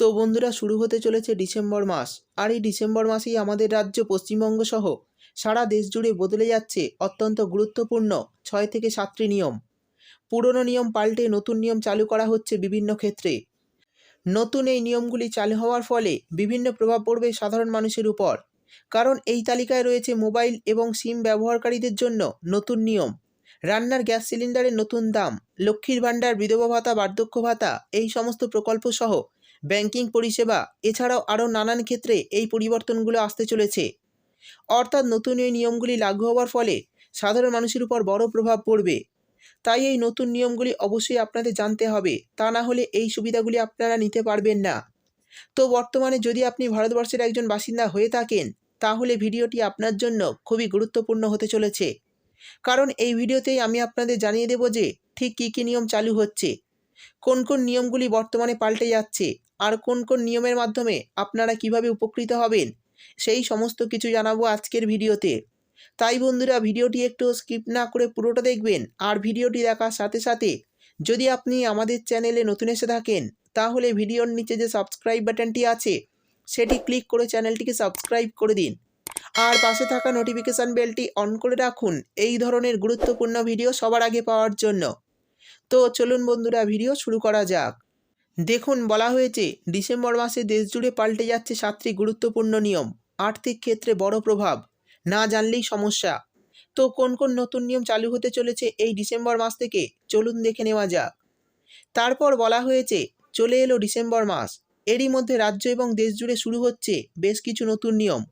তো বন্ধুরা শুরু হতে চলেছে ডিসেম্বর মাস। আর এই ডিসেম্বর মাসেই আমাদের রাজ্য পশ্চিমবঙ্গ সহ সারা দেশ জুড়ে বদলে যাচ্ছে অত্যন্ত গুরুত্বপূর্ণ ছয় থেকে সাতটি নিয়ম। পুরনো নিয়ম পাল্টে নতুন নিয়ম চালু করা হচ্ছে বিভিন্ন ক্ষেত্রে। নতুন এই নিয়মগুলি চালু হওয়ার ফলে বিভিন্ন প্রভাব পড়বে সাধারণ মানুষের উপর। কারণ এই তালিকায় রয়েছে মোবাইল এবং সিম ব্যবহারকারীদের জন্য নতুন নিয়ম। রান্নার গ্যাস সিলিন্ডারের নতুন দাম, লক্ষ্মীর ভাণ্ডার, বিধবা ভাতা, বার্ধক্য ভাতা, এই সমস্ত প্রকল্প সহ ব্যাংকিং পরিষেবা, এছাড়াও আরও নানান ক্ষেত্রে এই পরিবর্তনগুলো আসতে চলেছে। অর্থাৎ নতুন এই নিয়মগুলি লাগু হওয়ার ফলে সাধারণ মানুষের উপর বড় প্রভাব পড়বে। তাই এই নতুন নিয়মগুলি অবশ্যই আপনাদের জানতে হবে, তা না হলে এই সুবিধাগুলি আপনারা নিতে পারবেন না। তো বর্তমানে যদি আপনি ভারতবর্ষের একজন বাসিন্দা হয়ে থাকেন, তাহলে ভিডিওটি আপনার জন্য খুবই গুরুত্বপূর্ণ হতে চলেছে। কারণ এই ভিডিওতেই আমি আপনাদের জানিয়ে দেব যে ঠিক কী কী নিয়ম চালু হচ্ছে। কোন কোন নিয়মগুলি বর্তমানে পাল্টে যাচ্ছে আর কোন কোন নিয়মের মাধ্যমে আপনারা কীভাবে উপকৃত হবেন, সেই সমস্ত কিছু জানাব আজকের ভিডিওতে। তাই বন্ধুরা, ভিডিওটি একটু স্কিপ না করে পুরোটা দেখবেন আর ভিডিওটি দেখার সাথে সাথে যদি আপনি আমাদের চ্যানেলে নতুন এসে থাকেন, তাহলে ভিডিওর নিচে যে সাবস্ক্রাইব বাটনটি আছে, সেটি ক্লিক করে চ্যানেলটিকে সাবস্ক্রাইব করে দিন। আর পাশে থাকা নোটিফিকেশান বেলটি অন করে রাখুন, এই ধরনের গুরুত্বপূর্ণ ভিডিও সবার আগে পাওয়ার জন্য। তো চলুন বন্ধুরা, ভিডিও শুরু করা যাক। দেখুন, বলা হয়েছে, ডিসেম্বর মাসে দেশ জুড়ে পাল্টে যাচ্ছে সাতটি গুরুত্বপূর্ণ নিয়ম, আর্থিক ক্ষেত্রে বড় প্রভাব, না জানলেই সমস্যা। তো কোন কোন নতুন নিয়ম চালু হতে চলেছে এই ডিসেম্বর মাস থেকে? চলুন দেখে নেওয়া যাক। তারপর বলা হয়েছে, চলে এলো ডিসেম্বর মাস। এরই মধ্যে রাজ্য এবং দেশ জুড়ে শুরু হচ্ছে বেশ কিছু নতুন নিয়ম।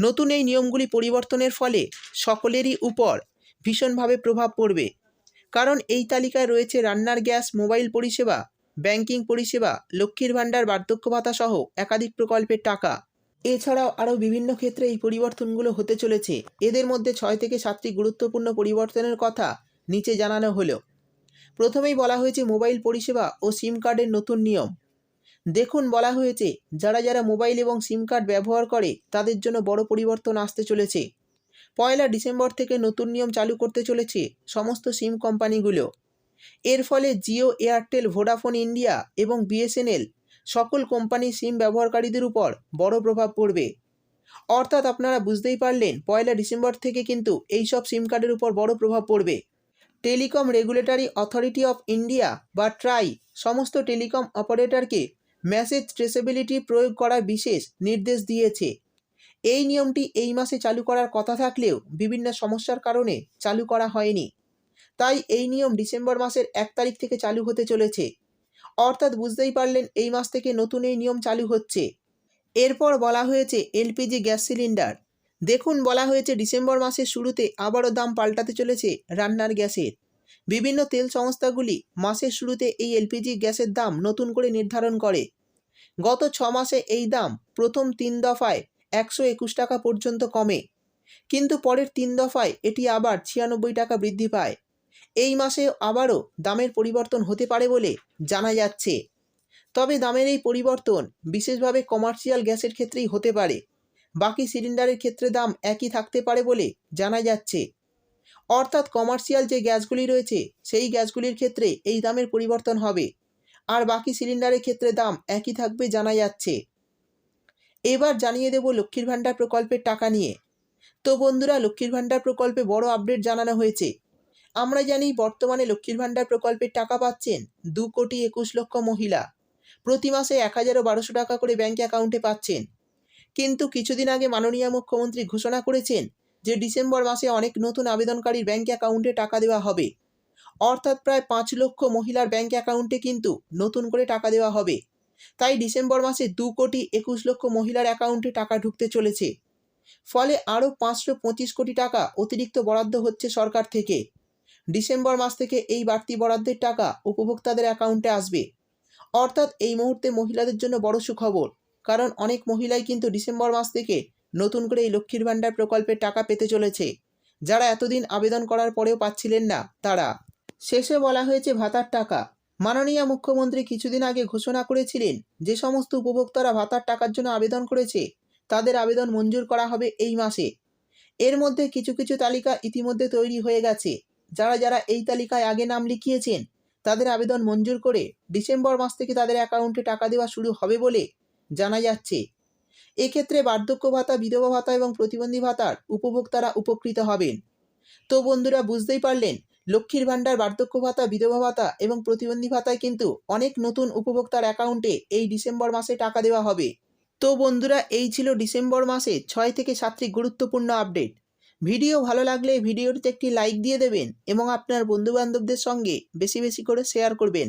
নতুন এই নিয়মগুলি পরিবর্তনের ফলে সকলেরই উপর ভীষণভাবে প্রভাব পড়বে। কারণ এই তালিকায় রয়েছে রান্নার গ্যাস, মোবাইল পরিষেবা, ব্যাংকিং পরিষেবা, লক্ষ্মীর ভাণ্ডার, বার্ধক্য ভাতা সহ একাধিক প্রকল্পের টাকা। এছাড়াও আরও বিভিন্ন ক্ষেত্রে এই পরিবর্তনগুলো হতে চলেছে। এদের মধ্যে ছয় থেকে সাতটি গুরুত্বপূর্ণ পরিবর্তনের কথা নিচে জানানো হলো। প্রথমেই বলা হয়েছে মোবাইল পরিষেবা ও সিম কার্ডের নতুন নিয়ম। দেখুন, বলা হয়েছে, যারা যারা মোবাইল এবং সিম কার্ড ব্যবহার করে, তাদের জন্য বড় পরিবর্তন আসতে চলেছে। পয়লা ডিসেম্বর থেকে নতুন নিয়ম চালু করতে চলেছে সমস্ত সিম কোম্পানিগুলো। এর ফলে জিও, এয়ারটেল, ভোডাফোন ইন্ডিয়া এবং বিএসএনএল সকল কোম্পানি সিম ব্যবহারকারীদের উপর বড় প্রভাব পড়বে। অর্থাৎ আপনারা বুঝতেই পারলেন, পয়লা ডিসেম্বর থেকে কিন্তু এই সব সিম কার্ডের উপর বড় প্রভাব পড়বে। Telecom Regulatory Authority of India বা ট্রাই সমস্ত টেলিকম অপারেটরকে মেসেজ ট্রেসেবিলিটি প্রয়োগ করার বিশেষ নির্দেশ দিয়েছে। এই নিয়মটি এই মাসে চালু করার কথা থাকলেও বিভিন্ন সমস্যার কারণে চালু করা হয়নি। তাই এই নিয়ম ডিসেম্বর মাসের এক তারিখ থেকে চালু হতে চলেছে। অর্থাৎ বুঝতেই পারলেন এই মাস থেকে নতুন এই নিয়ম চালু হচ্ছে। এরপর বলা হয়েছে এলপিজি গ্যাস সিলিন্ডার। দেখুন, বলা হয়েছে ডিসেম্বর মাসের শুরুতে আবারও দাম পাল্টাতে চলেছে রান্নার গ্যাসের। বিভিন্ন তেল সংস্থাগুলি মাসের শুরুতে এই এলপিজি গ্যাসের দাম নতুন করে নির্ধারণ করে। গত ছ মাসে এই দাম প্রথম তিন দফায় একশো একুশ টাকা পর্যন্ত কমে। কিন্তু পরের তিন দফায় এটি আবার ছিয়ানব্বই টাকা বৃদ্ধি পায়। এই মাসে আবারও দামের পরিবর্তন হতে পারে বলে জানা যাচ্ছে। তবে দামের এই পরিবর্তন বিশেষভাবে কমার্শিয়াল গ্যাসের ক্ষেত্রেই হতে পারে। বাকি সিলিন্ডারের ক্ষেত্রে দাম একই থাকতে পারে বলে জানা যাচ্ছে। অর্থাৎ কমার্শিয়াল যে গ্যাসগুলি রয়েছে, সেই গ্যাসগুলির ক্ষেত্রে এই দামের পরিবর্তন হবে। আর বাকি সিলিন্ডারের ক্ষেত্রে দাম একই থাকবে জানা যাচ্ছে। এবার জানিয়ে দেব লক্ষ্মীর ভাণ্ডার প্রকল্পের টাকা নিয়ে। তো বন্ধুরা, লক্ষ্মীর ভাণ্ডার প্রকল্পে বড় আপডেট জানানো হয়েছে। আমরা জানি বর্তমানে লক্ষ্মীর ভাণ্ডার প্রকল্পের টাকা পাচ্ছেন দু কোটি একুশ লক্ষ মহিলা। প্রতি মাসে এক হাজারও বারোশো টাকা করে ব্যাঙ্ক অ্যাকাউন্টে পাচ্ছেন। কিন্তু কিছুদিন আগে মাননীয় মুখ্যমন্ত্রী ঘোষণা করেছেন যে ডিসেম্বর মাসে অনেক নতুন আবেদনকারীর ব্যাঙ্ক অ্যাকাউন্টে টাকা দেওয়া হবে। অর্থাৎ প্রায় পাঁচ লক্ষ মহিলার ব্যাঙ্ক অ্যাকাউন্টে কিন্তু নতুন করে টাকা দেওয়া হবে। তাই ডিসেম্বর মাসে দু কোটি একুশ লক্ষ মহিলার অ্যাকাউন্টে টাকা ঢুকতে চলেছে। ফলে আরও পাঁচশো পঁচিশ কোটি টাকা অতিরিক্ত বরাদ্দ হচ্ছে সরকার থেকে। ডিসেম্বর মাস থেকে এই বাড়তি বরাদ্দের টাকা উপভোক্তাদের অ্যাকাউন্টে আসবে। অর্থাৎ এই মুহূর্তে মহিলাদের জন্য বড় সুখবর, কারণ অনেক মহিলাই কিন্তু ডিসেম্বর মাস থেকে নতুন করে এই লক্ষ্মীর ভাণ্ডার প্রকল্পের টাকা পেতে চলেছে। যারা এতদিন আবেদন করার পরেও পাচ্ছিলেন না, তারা। শেষে বলা হয়েছে ভাতার টাকা। মাননীয় মুখ্যমন্ত্রী কিছুদিন আগে ঘোষণা করেছিলেন যে সমস্ত উপভোক্তারা ভাতার টাকার জন্য আবেদন করেছে, তাদের আবেদন মঞ্জুর করা হবে এই মাসে। এর মধ্যে কিছু কিছু তালিকা ইতিমধ্যে তৈরি হয়ে গেছে। যারা যারা এই তালিকায় আগে নাম লিখিয়েছেন, তাদের আবেদন মঞ্জুর করে ডিসেম্বর মাস থেকে তাদের অ্যাকাউন্টে টাকা দেওয়া শুরু হবে বলে জানা যাচ্ছে। এক্ষেত্রে বার্ধক্য ভাতা, বিধবা ভাতা এবং প্রতিবন্ধী ভাতার উপভোক্তারা উপকৃত হবেন। তো বন্ধুরা, বুঝতেই পারলেন লক্ষ্মীর ভাণ্ডার, বার্ধক্য ভাতা, বিধবা ভাতা এবং প্রতিবন্ধী ভাতায় কিন্তু অনেক নতুন উপভোক্তার অ্যাকাউন্টে এই ডিসেম্বর মাসে টাকা দেওয়া হবে। তো বন্ধুরা, এই ছিল ডিসেম্বর মাসে ছয় থেকে সাতটি গুরুত্বপূর্ণ আপডেট। ভিডিও ভালো লাগলে ভিডিওটিতে একটি লাইক দিয়ে দেবেন এবং আপনার বন্ধুবান্ধবদের সঙ্গে বেশি বেশি করে শেয়ার করবেন।